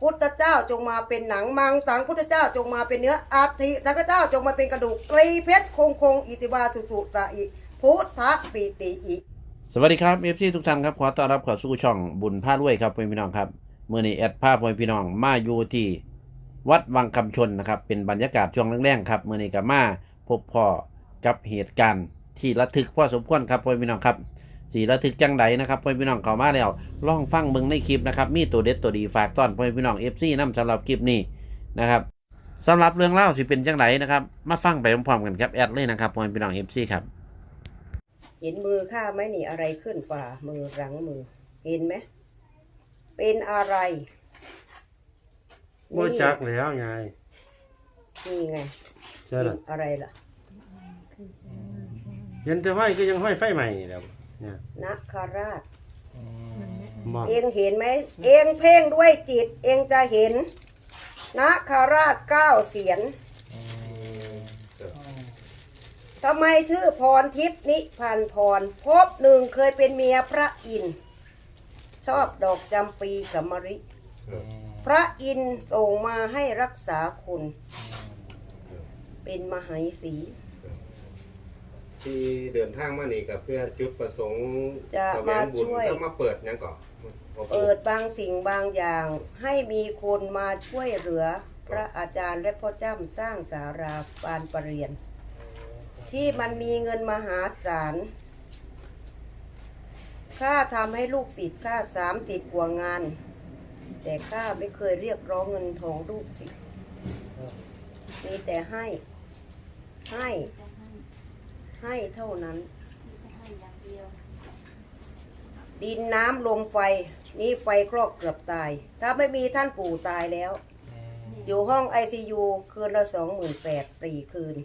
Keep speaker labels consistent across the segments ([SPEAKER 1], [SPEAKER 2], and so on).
[SPEAKER 1] พุทธเจ้าจงมาเป็นหนังมังสังพุทธเจ้าจงมาเป็นเนื้ออัฐิสังฆเจ้าจงมาเป็นกระดูกตรีเพชรคงคงอิติวาสุสุสะอิพุทธปิติอิ
[SPEAKER 2] สวัสดีครับเอฟซีทุกท่านครับขอต้อนรับเข้าสู่ช่องบุญพาด้วยครับพ่อพี่น้องครับเมื่อนี้แอดภาพพ่อพี่น้องมาอยู่ที่วัดวังคำชนนะครับ เป็นบรรยากาศช่วงแรงๆครับเมื่อนี้ก็มาพบพ่อกับเหตุการณ์ที่ระทึกพอสมควรครับพ่อพี่น้องครับ สีระทึกจังใดนะครับพ่อพี่น้องเข้ามาแล้วลองฟังเบิ่งในคลิปนะครับ มีตัวเด็ดตัวดีฝากต้อนพ่อพี่น้องเอฟซีนำสำหรับคลิปนี้นะครับสำหรับเรื่องเล่าวสิเป็นจังไดนะครับ มาฟังไปพร้อมๆกันครับแอดเลยนะครับพ่อพี่น้องเอฟซีครับ
[SPEAKER 1] เห็นมือข้าไหมนี่อะไรขึ้นฝ่ามือหลังมือ เห็นไหมเป็นอะไร
[SPEAKER 3] บ่จักแล้วไง
[SPEAKER 1] นี่ไง
[SPEAKER 3] ใช่
[SPEAKER 1] เป็
[SPEAKER 3] ล่ะ
[SPEAKER 1] นอะไรล่ะ
[SPEAKER 3] เห็นแต่ห้อยก็ยังห้อยไฟใหม่นี่แหล้ว เนี่ย
[SPEAKER 1] นักคาราช
[SPEAKER 3] บอก
[SPEAKER 1] เองเห็นไหม เองเพ่งด้วยจิต เองจะเห็นนาคาราชเก้าเสียนทำไมชื่อพรทิพย์นิพันธ์พรพบหนึ่งเคยเป็นเมียพระอินทร์ชอบดอกจำปีกับมะริ พระอินทร์ส่งมาให้รักษาคุณ เป็นมหาสี
[SPEAKER 4] ที่เดินทางมานี่ก็เพื่อจุดประสงค์
[SPEAKER 1] จะ
[SPEAKER 4] แสว
[SPEAKER 1] มาง
[SPEAKER 4] บุญ
[SPEAKER 1] ช่วย
[SPEAKER 4] ต้องมาเปิดหยังก่อน
[SPEAKER 1] เปิดบางสิ่งบางอย่างให้มีคนมาช่วยเหลือ พระอาจารย์และพ่อจ้ำสร้างสาราปานประเรียน ที่มันมีเงินมหาศาลข้าทำให้ลูกศิษย์ข้าสามติดกว่างาน แต่ข้าไม่เคยเรียกร้องเงินทองลูกศิษย์มีแต่ให้ ให้ ให้เท่านั้นดินน้ำลมไฟ นี่ไฟคลอกเกือบตาย ถ้าไม่มีท่านปู่ตายแล้ว อยู่ห้องไอซียูคืนละสองหมื่นแปดสี่คืน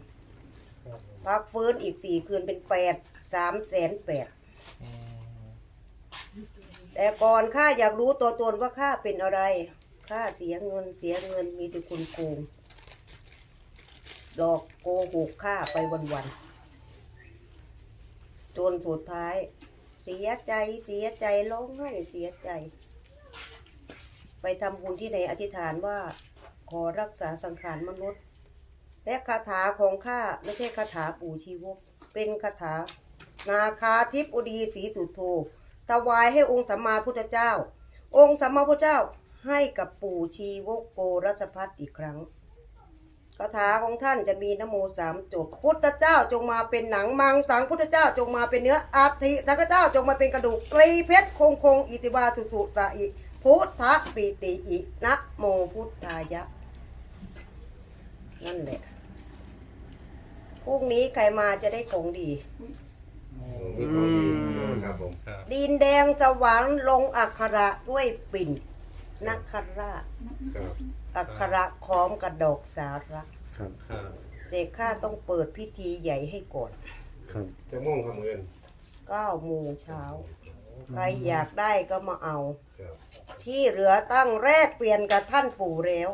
[SPEAKER 1] พักฟื้นอีกสี่คืนเป็นแปดสามแสนแปดแต่ก่อนข้าอยากรู้ตัวตนว่าข้าเป็นอะไรข้าเสียเงินเสียเงินมีแต่คุณโกงดอกโกหกข้าไปวันๆ จนสุดท้าย เสียใจเสียใจร้องไห้เสียใจ ไปทำบุญที่ไหนอธิษฐานว่า ขอรักษาสังขารมนุษย์ และคาถาของข้าไม่ใช่คาถาปู่ชีวก เป็นคาถา นาคาทิพย์อุดีศรีสุโธถวายให้องค์สัมมาพุทธเจ้า องค์สัมมาพุทธเจ้าให้กับปู่ชีวกโกรสพัฒอีกครั้ง คาถาของท่านจะมีนโมสามจบ พุทธเจ้าจงมาเป็นหนังมังสังพุทธเจ้าจงมาเป็นเนื้ออัฐิสังฆเจ้าจงมาเป็นกระดูกตรีเพชรคงคงอิติวาสุสุสะอิพุทธปิติอินะโมพุทธายะ นั่นแหละพรุ่งนี้ใครมาจะได้ของดี
[SPEAKER 4] มีของดีครับผม
[SPEAKER 1] ดินแดงสวรรค์ลงอักขระด้วยปิ่นนักขราช
[SPEAKER 4] ครับ
[SPEAKER 1] อักขระคล้อมกระดอกสาระ
[SPEAKER 3] ครับ
[SPEAKER 1] เด็กข้าต้องเปิดพิธีใหญ่ให้ก่อน
[SPEAKER 3] ครับ
[SPEAKER 4] จะม่วงคำเงิน
[SPEAKER 1] เก้าโมงเช้า ใครอยากได้ก็มาเอา
[SPEAKER 4] ครับ
[SPEAKER 1] ที่เหลือตั้งแรกเปลี่ยนกับท่านปู่แล้ว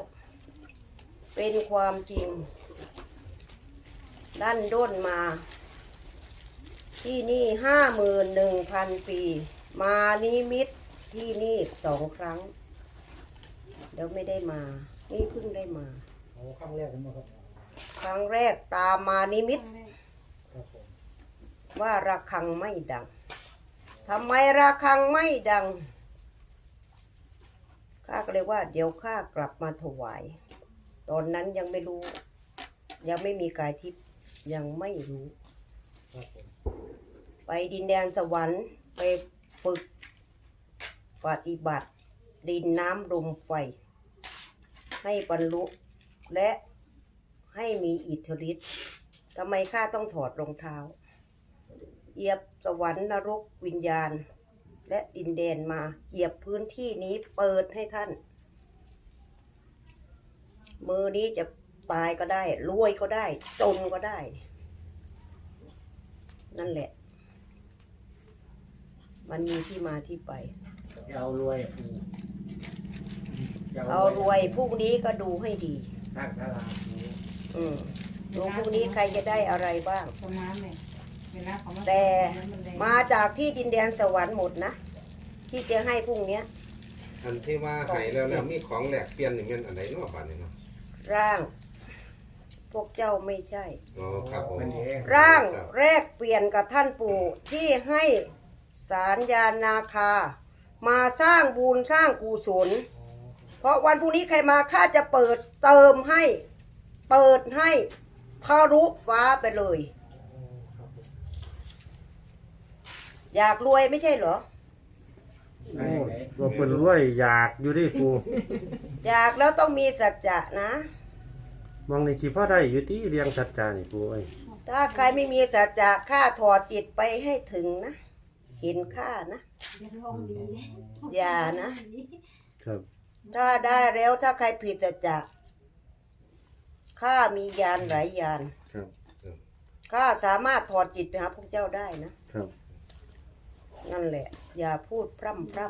[SPEAKER 1] เป็นความจริงดั้นด้นมา ที่นี่ห้าหมื่นหนึ่งพันปี มานิมิตที่นี่สองครั้ง เดี๋ยวไม่ได้มา นี่เพิ่งได้มา
[SPEAKER 5] โอ้ครั้งแรกผมครับ
[SPEAKER 1] ครั้งแรกตามมานิมิต
[SPEAKER 5] ครับผม
[SPEAKER 1] ว่าระฆังไม่ดัง ทำไมระฆังไม่ดัง ข้าก็เลยว่า เดี๋ยวข้ากลับมาถวาย ตอนนั้นยังไม่รู้ ยังไม่มีกายทิพย์ยังไม่รู้
[SPEAKER 5] ครับผม
[SPEAKER 1] ไปดินแดนสวรรค์ไปฝึก ปฏิบัติ ดินน้ำลมไฟ ให้บรรลุและให้มีอิทธิฤทธิ์ทำไมข้าต้องถอดรองเท้า เหยียบสวรรค์นรกวิญญาณ และดินแดนมา เหยียบพื้นที่นี้เปิดให้ท่าน มือนี้จะตายก็ได้ รวยก็ได้ จนก็ได้ นั่นแหละ มันมีที่มาที่ไป
[SPEAKER 5] เอารวยปู
[SPEAKER 1] เอารวยพรุ่งนี้ก็ดูให้ดี
[SPEAKER 5] ข้างตลาดปู
[SPEAKER 1] อืมดูพรุ่งนี้ใครจะได้อะไรบ้าง
[SPEAKER 6] ตรงน้ำเนี่ยเวลาเขามา
[SPEAKER 1] แต่
[SPEAKER 6] น้ำนแดง
[SPEAKER 1] มาจากที่ดินแดนสวรรค์หมดนะ ที่จะให้พรุ่งเนี้ย
[SPEAKER 4] อันที่ว่าให้แล้วแล้วมีของแลกเปลี่ยนนี่แม่นอันใดเนาะบาดนี้เนาะ
[SPEAKER 1] ร่าง พวกเจ้าไม่ใช่
[SPEAKER 4] อ๋อครับผม
[SPEAKER 5] เป็นเอง
[SPEAKER 1] ร่างแรกเปลี่ยนกับท่านปู่ที่ให้สารยานาคา มาสร้างบุญสร้างกุศล เพราะวันพรุ่งนี้ใครมาข้าจะเปิดเติมให้ เปิดให้ทะลุฟ้าไปเลย อยากรวยไม่ใช่เหรอ
[SPEAKER 3] โอ้ว่าเพิ่นรวยอยากอยู่ดิปู
[SPEAKER 1] อยากแล้วต้องมีสัจจะนะ
[SPEAKER 3] มองในสิพอได้อยู่ที่เรียงสัจจานี่ปูเอ้ย
[SPEAKER 1] ถ้าใครไม่มีสัจจะข้าถอดจิตไปให้ถึงนะ เห็นข้านะ อย่านะ
[SPEAKER 3] ครับ
[SPEAKER 1] ถ้าได้แล้วถ้าใครผิดสัจจะข้ามียานหลายยาน
[SPEAKER 3] ครับ
[SPEAKER 1] ข้าสามารถถอดจิตไปหาพวกเจ้าได้นะ
[SPEAKER 3] ครับ
[SPEAKER 1] นั่นแหละ อย่าพูดพร่ำพร่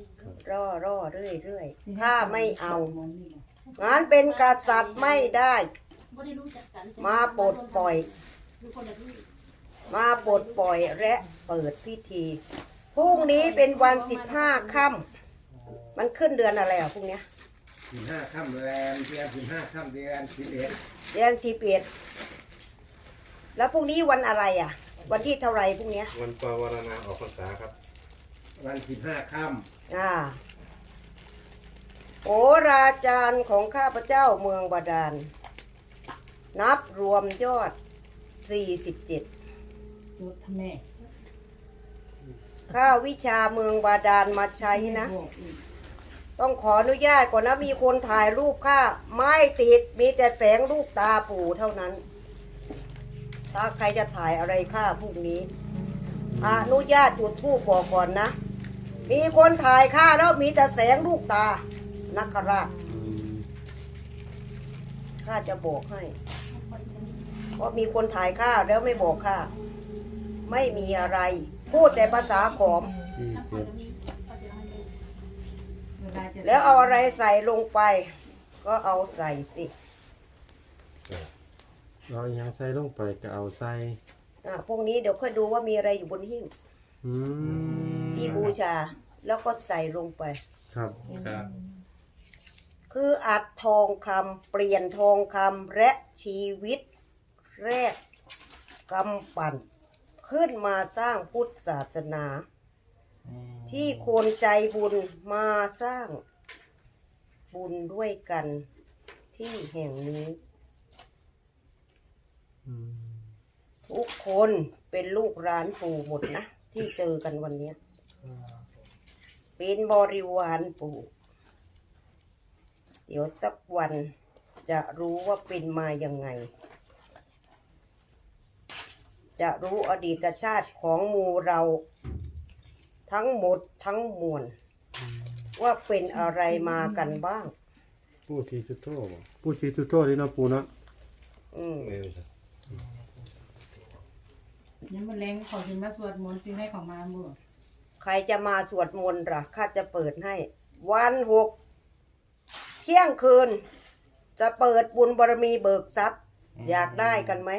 [SPEAKER 1] ำร่อร่อเรื่อยเรื่อยข้าไม่เอางานเป็นกษัตริย์ไม่ได้ มาปลดปล่อย มาปลดปล่อยและเปิดพิธีพรุ่งนี้เป็นวันสิบห้าค่ำ มันขึ้นเดือนอะไรอะพรุ่งเนี้ย
[SPEAKER 5] สิบห้าค่ำแรมเดือนสิบห้าค่ำเดือนสิบเอ็ด
[SPEAKER 1] เดือนสิบเอ็ดแล้วพรุ่งนี้วันอะไรอะ วันที่เท่าไหรพรุ่งเนี้ย
[SPEAKER 4] วันปวารณาออกพรรษาครับ
[SPEAKER 5] วันสิบห้าค่
[SPEAKER 1] อ่าโอราจารย์ของข้าพเจ้าเมืองบาดาล นับรวมยอด47
[SPEAKER 6] จุดทำแม่
[SPEAKER 1] ข้าวิชาเมืองบาดาลมาใช้นะ ต้องขออนุญาตก่อนนะมีคนถ่ายรูปข้าไม่ติดมีแต่แสงลูกตาปู่เท่านั้น ถ้าใครจะถ่ายอะไรข้าพรุ่งนี้ อนุญาตจุดทูปบอกก่อนนะ มีคนถ่ายข้าแล้วมีแต่แสงลูกตา นักราชข้าจะบอกให้ เพราะมีคนถ่ายข้าแล้วไม่บอกข้าไม่มีอะไร พูดแต่ภาษาขอม
[SPEAKER 3] ที่เจ็ด
[SPEAKER 6] เวลาจะ
[SPEAKER 1] แล้วเอาอะไรใส่ลงไป ก็เอาใส่สิ
[SPEAKER 3] เราอหยังใส่ลงไปก็เอาใส่
[SPEAKER 1] อะพวกนี้เดี๋ยวค่อยดูว่ามีอะไรอยู่บนหิ้ง
[SPEAKER 3] อืม
[SPEAKER 1] ที่บูชา แล้วก็ใส่ลงไป
[SPEAKER 3] ครับ
[SPEAKER 5] ครับ
[SPEAKER 1] คืออัดทองคำเปลี่ยนทองคำและชีวิตแรกกำปั่น ขึ้นมาสร้างพุทธศาสนา ที่คนใจบุญมาสร้างบุญด้วยกันที่แห่งนี้ ทุกคนเป็นลูกร้านปู่หมดนะ ที่เจอกันวันเนี้ยเป็นบริวารปู่ เดี๋ยวสักวันจะรู้ว่าเป็นมายังไง จะรู้อดีตชาติของมูเรา ทั้งหมดทั้งมวลว่าเป็นอะไรมากันบ้าง
[SPEAKER 3] ผู้ชีสุโธบ่ผู้ชีสุโธนี่เนาะปูเนาะ
[SPEAKER 1] อืม
[SPEAKER 4] ไม่ใช่
[SPEAKER 6] ยังมันแรงขอถึงมาสวดมนต์สิให้ของมาบุ
[SPEAKER 1] ใครจะมาสวดมนต์ล่ะข้าจะเปิดให้ วันหกเที่ยงคืน จะเปิดบุญบารมีเบิกทรัพย์ อยากได้กันไหม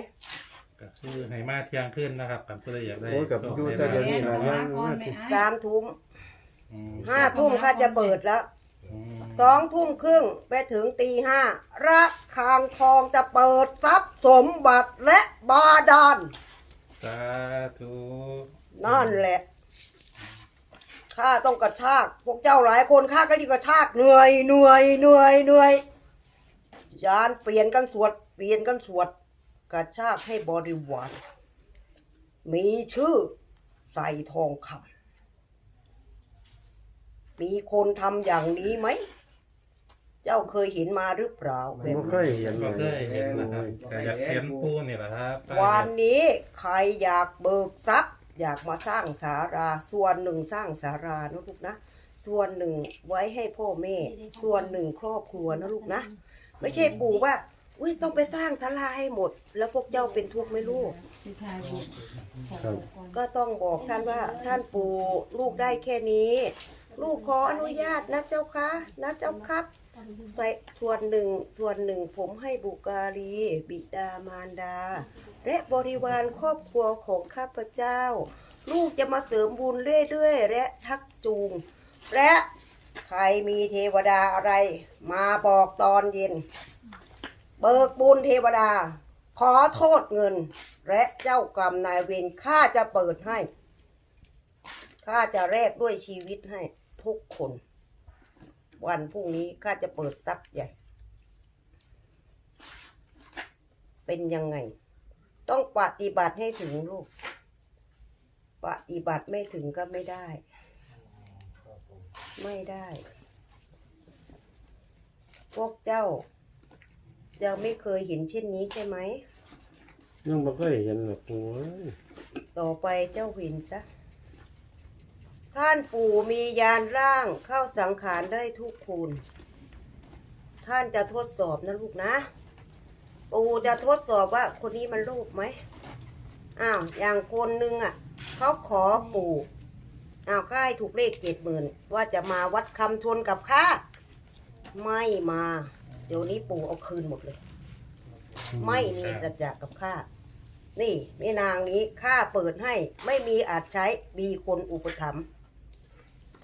[SPEAKER 7] ก็คือให้มาเที่ยงขึ้นนะครับกับผู้ใดอยากได้
[SPEAKER 3] โอ้ยกับอยู่แต่เดี๋ยวนี้นะยัง
[SPEAKER 6] ก่อ
[SPEAKER 3] มาน
[SPEAKER 6] ไม่
[SPEAKER 3] ติด
[SPEAKER 6] อ้า
[SPEAKER 1] สามทุ่ม
[SPEAKER 7] อืม
[SPEAKER 1] ห้าทุ่มข้าจะเปิดแล้ว
[SPEAKER 7] อืม
[SPEAKER 1] สองทุ่มครึ่งไปถึงตีห้าระคางทองจะเปิดทรัพย์สมบัติและบาดาล
[SPEAKER 7] สาธุ
[SPEAKER 1] นั่นแหละข้าต้องกระชาก พวกเจ้าหลายคนข้าก็ยิ่งกระชากเหนื่อยเหนื่อยเหนื่อยเหนื่อยยานเปลี่ยนกันสวด เปลี่ยนกันสวด กระชากให้บริวารมีชื่อใส่ทองคำมีคนทำอย่างนี้ไหม เจ้าเคยเห็นมาหรือเปล่าแบบ
[SPEAKER 3] บ่
[SPEAKER 1] นี้
[SPEAKER 3] เคยเห็น
[SPEAKER 7] ก็
[SPEAKER 3] เล
[SPEAKER 7] เค
[SPEAKER 3] ย
[SPEAKER 7] ยเห็นนะครับก็อยากเห็นปูนี่แหละครับ
[SPEAKER 1] วันนี้ใครอยากเบิกทรัพย์อยากมาสร้างสาราส่วนหนึ่งสร้างสารานะลูกนะ ส่วนหนึ่งไว้ให้พ่อแม่ ส่วนหนึ่งครอบครัวนะลูกนะ ไม่ใช่ปู่ว่า อุ้ยต้องไปสร้างศาลาให้หมด แล้วพวกเจ้าเป็นทุกข์ไหมลูก
[SPEAKER 6] สิทายบุญขอ
[SPEAKER 3] ครับ
[SPEAKER 6] ก่อน
[SPEAKER 1] ก็ต้องบอกท่านว่าท่านปู่ลูกได้แค่นี้ ลูกขออนุญาตนะเจ้าคะนะเจ้าครับแต่ส่วนหนึ่งส่วนหนึ่งผมให้บุการี บิดามารดา และบริวารครอบครัวของข้าพเจ้า ลูกจะมาเสริมบุญเรื่อยๆ และทักจูง และใครมีเทวดาอะไร มาบอกตอนเย็น เบิกบุญเทวดา ขอโทษเงิน และเจ้ากรรมนายเวรข้าจะเปิดให้ข้าจะแลกด้วยชีวิตให้ทุกคน วันพรุ่งนี้ข้าจะเปิดทรัพย์ใหญ่ เป็นยังไง ต้องปฏิบัติให้ถึงลูก ปฏิบัติไม่ถึงก็ไม่ได้ ไม่ได้ พวกเจ้า ยังไม่เคยเห็นเช่นนี้ใช่ไหม
[SPEAKER 3] ยังบ่เคยเห็นหรอกปูเอ้ย
[SPEAKER 1] ต่อไปเจ้าเห็นซะ ท่านปู่มียานร่างเข้าสังขารได้ทุกคูณท่านจะทดสอบนะลูกนะ ปู่จะทดสอบว่าคนนี้มันรูปไหมอ้าวอย่างคนหนึ่งอะเขาขอปู่อ้าวก็ให้ถูกเลขเจ็ดหมื่นว่าจะมาวัดคำทวนกับข้าไม่มา เดี๋ยวนี้ปู่เอาคืนหมดเลย ไม่มีสัจจะกับข้า นี่แม่นางนี้ข้าเปิดให้ ไม่มีอาจใช้ มีคนอุปถัมภ์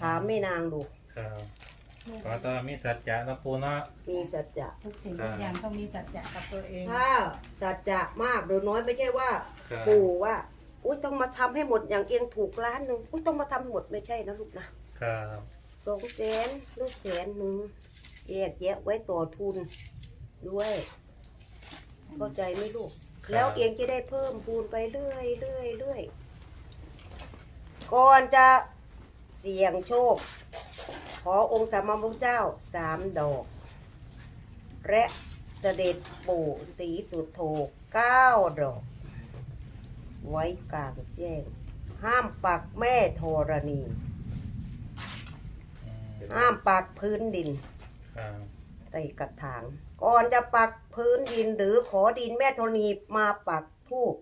[SPEAKER 1] ถามแม่นางดู
[SPEAKER 7] ครับขอต้อนมีสัจจะนะปูเนาะ
[SPEAKER 1] มีสัจจะ
[SPEAKER 6] ทุกสิ่งทุกอย่างต้องมีสัจจะกับตัวเอง
[SPEAKER 1] ถ้าสัจจะมากหรือน้อยไม่ใช่ว่า
[SPEAKER 7] ครับ
[SPEAKER 1] ปู่ว่า อุ้ยต้องมาทำให้หมดอย่างเองถูกล้านหนึ่งอุ้ยต้องมาทำให้หมดไม่ใช่นะลูกนะ ครับ สองแสนลูกแสนหนึ่ง แยกแยะไว้ต่อทุนด้วย เข้าใจไหมลูกแล้วเองจะได้เพิ่มพูนไปเรื่อยเรื่อยเรื่อยก่อนจะเสี่ยงโชค ขอองค์สามมุทธเจ้าสามดอก และเสด็จปู่สีสุดโทเก้าดอก ไว้กลางแจ้ง ห้ามปักแม่ธรณี
[SPEAKER 7] อืม
[SPEAKER 1] ห้ามปักพื้นดิน
[SPEAKER 7] ครับ
[SPEAKER 1] ใส่กระถาง ก่อนจะปักพื้นดินหรือขอดินแม่ธรณีมาปักทูป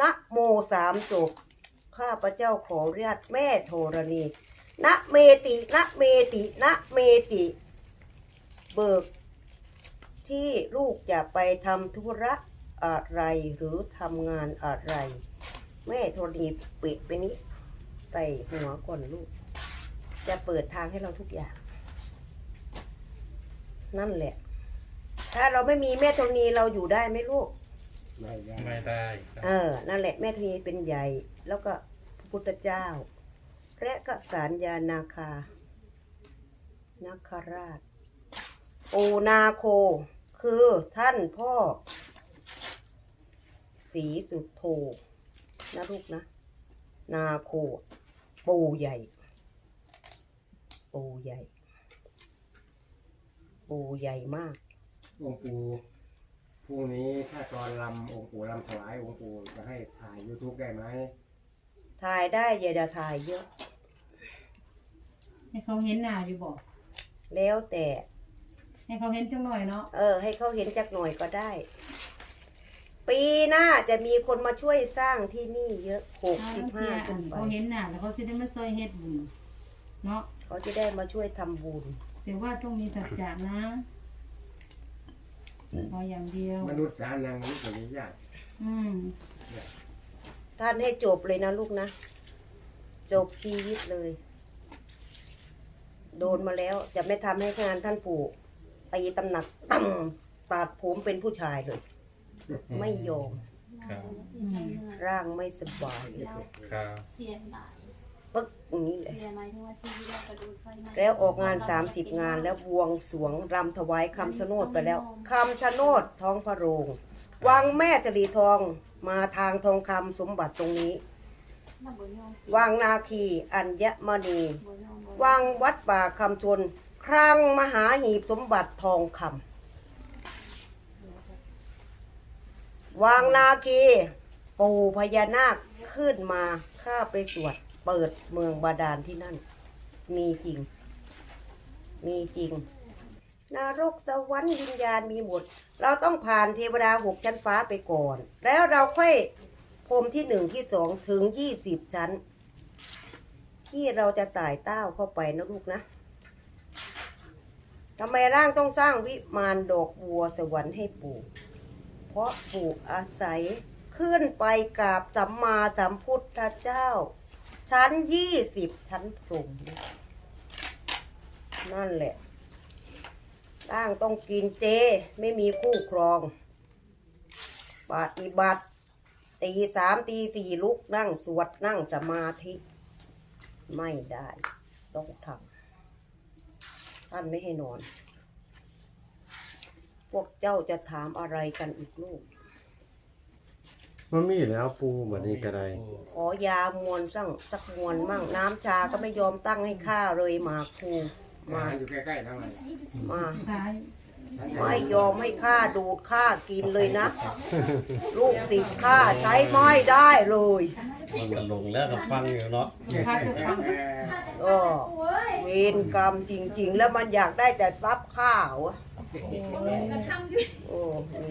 [SPEAKER 1] นะโมสามจบ ข้าพระเจ้าขออนุญาตแม่ธรณีนะเมตินะเมตินะเมติ เบิก ที่ลูกจะไปทำธุระอะไรหรือทำงานอะไร แม่ธรณีเปะไปนี้ใส่หัวก่อนลูก จะเปิดทางให้เราทุกอย่าง นั่นแหละ ถ้าเราไม่มีแม่ธรณีเราอยู่ได้ไหมลูก
[SPEAKER 5] ไม่ได้
[SPEAKER 7] ไม่ได้ครับ
[SPEAKER 1] เออ นั่นแหละแม่ธรณีเป็นใหญ่ แล้วก็พระพุทธเจ้า และก็สารยานาคา นาคราช โอนาโค คือท่านพ่อสีสุดโทนะลูกนะ นาโค ปูใหญ่ ปูใหญ่ ปูใหญ่มาก
[SPEAKER 5] องค์ปู่พรุ่งนี้ถ้าตอนลำองค์ปู่ลำถวายองค์ปู่จะให้ถ่าย YouTube ได้ไหม
[SPEAKER 1] ถ่ายได้อย่าดาถ่ายเยอะ
[SPEAKER 6] ให้เขาเห็นหน้าอยู่บอก
[SPEAKER 1] แล้วแต่
[SPEAKER 6] ให้เขาเห็นจังหน่อยเนาะ
[SPEAKER 1] เออ ให้เขาเห็นจักหน่อยก็ได้ ปีหน้าจะมีคนมาช่วยสร้างที่นี่เยอะหก
[SPEAKER 6] เอา
[SPEAKER 1] สิบ
[SPEAKER 6] เที
[SPEAKER 1] ห้าย
[SPEAKER 6] อั
[SPEAKER 1] ขึ้
[SPEAKER 6] น
[SPEAKER 1] นไป
[SPEAKER 6] เขาเห็นหน้าแล้วเขาสิได้มาซอยเฮ็ดบุญเนาะ
[SPEAKER 1] เขาจะได้มาช่วยทำบุญ
[SPEAKER 6] แต่ว่าต้องมีสัจจะนะพออย่างเดียว
[SPEAKER 5] มนุษย์สานังนี่ก็ไม่ยาก
[SPEAKER 6] อืม
[SPEAKER 1] ท่านให้จบเลยนะลูกนะ จบชีวิตเลย โดนมาแล้วจะไม่ทำให้งานท่านปู่ตีตำหนักตั้มปาดผมเป็นผู้ชายเลย ไม่ยอม
[SPEAKER 7] ครับ
[SPEAKER 1] ร่างไม่สบายเลย
[SPEAKER 7] ครับ
[SPEAKER 8] เสียหลาย
[SPEAKER 1] ปึ๊กอย่างนี้เลย
[SPEAKER 8] เสียหมายถึงว่าชีวิตเรากระดูกไฟไหม้
[SPEAKER 1] แล้วออกงานสามสิบงานแล้วบวงสรวงรำถวายคำชะโนดไปแล้วคำชะโนดท้องพระโรงวังแม่จรีทองมาทางทองคำสมบัติตรงนี้
[SPEAKER 8] น่าบ่ยอม
[SPEAKER 1] วังนาคีอัญมณี
[SPEAKER 8] บ่ยอมบ่
[SPEAKER 1] วังวัดป่าคำชน ครั้งมหาหีบสมบัติทองคำวังนาคี ปู่พญานาคขึ้นมาข้าไปสวด เปิดเมืองบาดาลที่นั่น มีจริง มีจริง นรกสวรรค์วิญญาณมีหมด เราต้องผ่านเทวดาหกชั้นฟ้าไปก่อน แล้วเราค่อยพรมที่หนึ่งที่สองถึงยี่สิบชั้น ที่เราจะไต่เต้าเข้าไปนะลูกนะทำไมร่างต้องสร้างวิมานดอกบัวสวรรค์ให้ปู่ เพราะปู่อาศัยขึ้นไปกราบสัมมาสัมพุทธเจ้า ชั้นยี่สิบชั้นพรมนั่นแหละร่างต้องกินเจ ไม่มีคู่ครองปฏิบัติตีสามตีสี่ลุกนั่งสวดนั่งสมาธิ ไม่ได้ ต้องทำท่านไม่ให้นอน พวกเจ้าจะถามอะไรกันอีกลูก
[SPEAKER 3] มันมีแล้วปูบัดนี้ก็ได้
[SPEAKER 1] ขอยามวนสั่งสักมวนมั่งน้ำชาก็ไม่ยอมตั้งให้ข้าเลยหมาครู
[SPEAKER 5] มา
[SPEAKER 1] มา
[SPEAKER 5] อยู่ใกล้ๆทั้งนั้น
[SPEAKER 1] มา
[SPEAKER 6] ใช่
[SPEAKER 1] ไม่ยอมให้ข้าดูดข้ากินเลยนะ ลูกศิษย์ข้าใช้ไม่ได้เลย
[SPEAKER 4] มันก็ลงแล้วก็ฟังอยู่เนาะ
[SPEAKER 6] ถ้าจะฟัง
[SPEAKER 1] เออเวรกรรมจริง ๆ แล้วมันอยากได้แต่ทรัพย์ข้าวอะ
[SPEAKER 8] ก็ทำอยู่
[SPEAKER 1] โอ้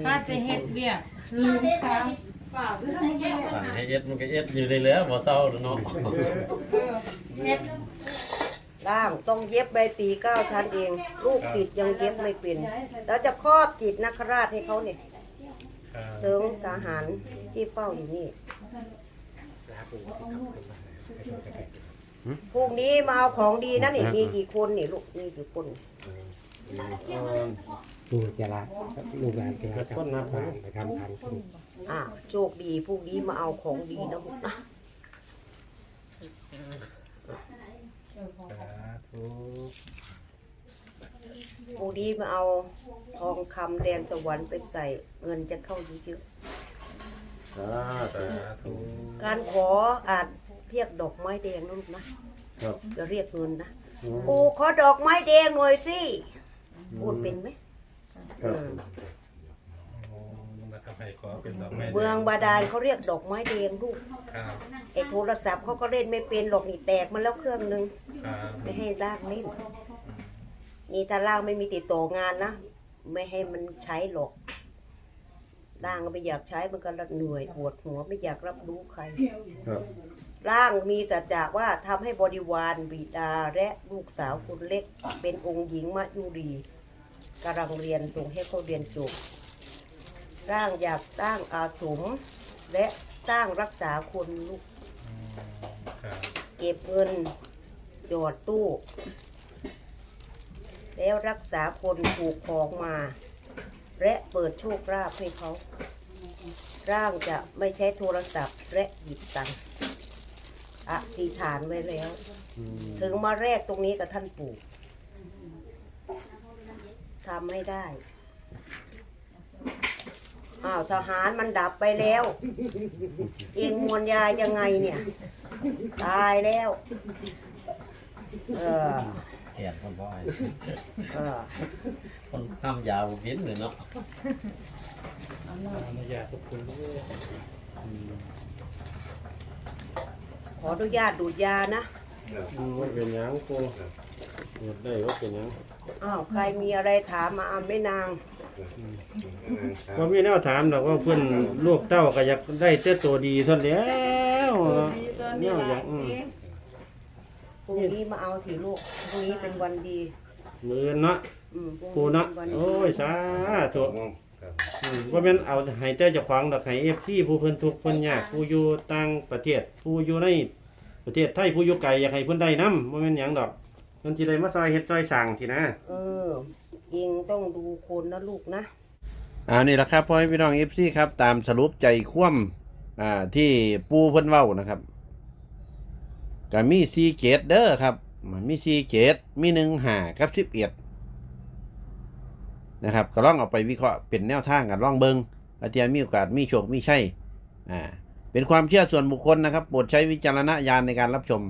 [SPEAKER 6] ถ้าจะเฮ็ดเบี้ยลืมทาง
[SPEAKER 8] เปล่าคือทำแก้ว
[SPEAKER 4] สั่งให้เอ็ดมันก็เอ็ดอยู่เลยแล้วบ่เศร้าเนาะ
[SPEAKER 8] เฮ็ด
[SPEAKER 1] ร่างต้องเย็บใบตีเก้าชั้นเอง ลูกศิษย์ยังเย็บไม่เป็นแล้วจะครอบจิตนักราชให้เขาเนี่ย
[SPEAKER 7] ครับ
[SPEAKER 1] เถิงทหารที่เฝ้าอยู่นี่พรุ่งนี้มาเอาของดีนะนี่มีกี่คนนี่ลูกมีกี่คน
[SPEAKER 5] ดูจะละลูกหลานจะละกลับบ้านไปทำทานกิน
[SPEAKER 1] อะโชคดีพรุ่งนี้มาเอาของดีนะลูกนะ
[SPEAKER 7] สาธุ
[SPEAKER 1] พรุ่งนี้มาเอาทองคำแดนสวรรค์ไปใส่เงินจะเข้าเยอะ
[SPEAKER 3] สาธุ
[SPEAKER 7] สาธุ
[SPEAKER 1] ๆการขออาจเรียกดอกไม้แดงนะลูกนะครับจะเรียกเงินนะปู่ขอดอกไม้แดงหน่อยสิพูดเป็นไหม
[SPEAKER 3] ครับ
[SPEAKER 1] อืม
[SPEAKER 7] โอ้นะครับ ให้ขอเป็นดอกไม้แด
[SPEAKER 1] เมืองบาดาลเขาเรียกดอกไม้แดงลูก
[SPEAKER 7] ครับ
[SPEAKER 1] ไอ้โทรศัพท์เขาก็เล่นไม่เป็นหรอกนี่แตกมาแล้วเครื่องนึง
[SPEAKER 7] ครับ
[SPEAKER 1] ไม่ให้ลากเล่นนี่ถ้าล่างไม่มีติดต่องานนะไม่ให้มันใช้หรอกล่างก็ไม่อยากใช้มันก็เหนื่อยปวดหัวไม่อยากรับรู้ใคร
[SPEAKER 3] ครับ
[SPEAKER 1] ร่างมีสัจจะว่าทำให้บริวารบิดาและลูกสาวคนเล็ก เป็นองค์หญิงมะยุรีกำลังเรียนส่งให้เขาเรียนจบ ร่างอยากสร้างอาสมและสร้างรักษาคนลูก
[SPEAKER 7] อืมครับ
[SPEAKER 1] เก็บเงินหยอดตู้ แล้วรักษาคนถูกของมา และเปิดโชคลาภให้เขา ร่างจะไม่ใช้โทรศัพท์และหยิบตังค์อธิษฐานไว้แล้ว
[SPEAKER 3] อืม
[SPEAKER 1] ถึงมาแรกตรงนี้กับท่านปู่ทำไม่ได้ อ้าวทหารมันดับไปแล้ว เองมวลยายังไงเนี่ย ตายแล้ว เออ
[SPEAKER 4] แก่นคนบ่อย
[SPEAKER 1] เออ
[SPEAKER 4] คนทำยาวบินเลยเนาะ
[SPEAKER 7] อนุญาตทุกคนด้วย
[SPEAKER 1] ขออนุญาตดูดยานะ
[SPEAKER 3] อืมว่าเป็นหยังปูตรวจได้ว่าเป็นหยัง
[SPEAKER 1] อ้าวใครมีอะไรถามมาเอาไม่นาง
[SPEAKER 3] ว่ามีแนวถามดอกว่าเพื่อนลูกเต้าก็อยากได้แต่ตัวดีเท่านั้นแล้วแนวอยากอืม
[SPEAKER 1] พรุ่งนี้มาเอาสิลูกพรุ่งนี้เป็นวันดี
[SPEAKER 3] มือเนาะ
[SPEAKER 1] อืมพรุ่ง
[SPEAKER 3] ปูเนาะ
[SPEAKER 1] ป็วันดี
[SPEAKER 3] โอ้ยสาธุอืมว่าแม่นเอาให้แต่เจ้าของดอกให้ FC ผู้เพิ่นทุกข์เพิ่นยากผู้อยู่ต่างประเทศผู้อยู่ในประเทศไทยผู้อยู่ไกลอยากให้เพิ่นได้นำบ่แม่นหยังดอกเพิ่นสิได้มาซอยเฮ็ดซอยสร้างสินะ
[SPEAKER 1] เออ เองต้องดูคนนะลูกนะ
[SPEAKER 2] อ่านี่แหละครับพ่อให้พี่น้องเอฟซีครับ ตามสรุปใจคว่ำอ่าที่ปูเพิ่นเว้านะครับก็มีซีเกตเด้อครับมันมีซีเกตมีหนึ่งหากับสิบเอ็ดนะครับก็ลองเอาไปวิเคราะห์เป็นแนวทางกันลองเบิงอาจารย์มีโอกาสมีโชคมีใช่อ่าเป็นความเชื่อส่วนบุคคลนะครับโปรดใช้วิจารณญาณในการรับชม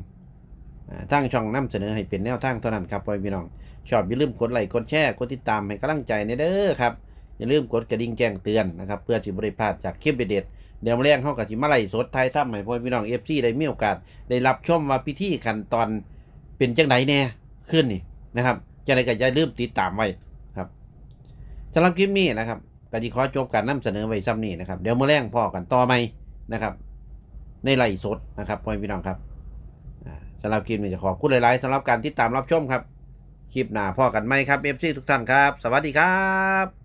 [SPEAKER 2] ทางช่องนำเสนอให้เป็นแนวทางเท่านั้นครับพ่อพี่น้องชอบอย่าลืมกดไลค์กดแชร์กดติดตามให้กำลังใจในเด้อครับอย่าลืมกดกระดิ่งแจ้งเตือนนะครับเพื่อสิบริพลาดจากคลิปเด็ดเดี๋ยวมาแรงเข้ากับจิมาไล่สดไทยถ้ำให้พ่อพี่น้องเอฟซีได้มีโอกาส ได้รับชมว่าพิธีขั้นตอนเป็นจังไดแน่ขึ้นนี่นะครับจังไดก็อย่าลืมติดตามไว้ครับสำหรับคลิปนี้นะครับก็จะขอจบการนำเสนอไว้ซ้ำนี้นะครับเดี๋ยวมาแรงพอกันต่อไหมนะครับ ในไล่สดนะครับพ่อพี่น้องครับำหรับคลิปนี้จะขอบคุณหลายๆสำหรับการติดตามรับชมครับ คลิปหน้าพ่อกันไหมครับเอฟซีทุกท่านครับ สวัสดีครับ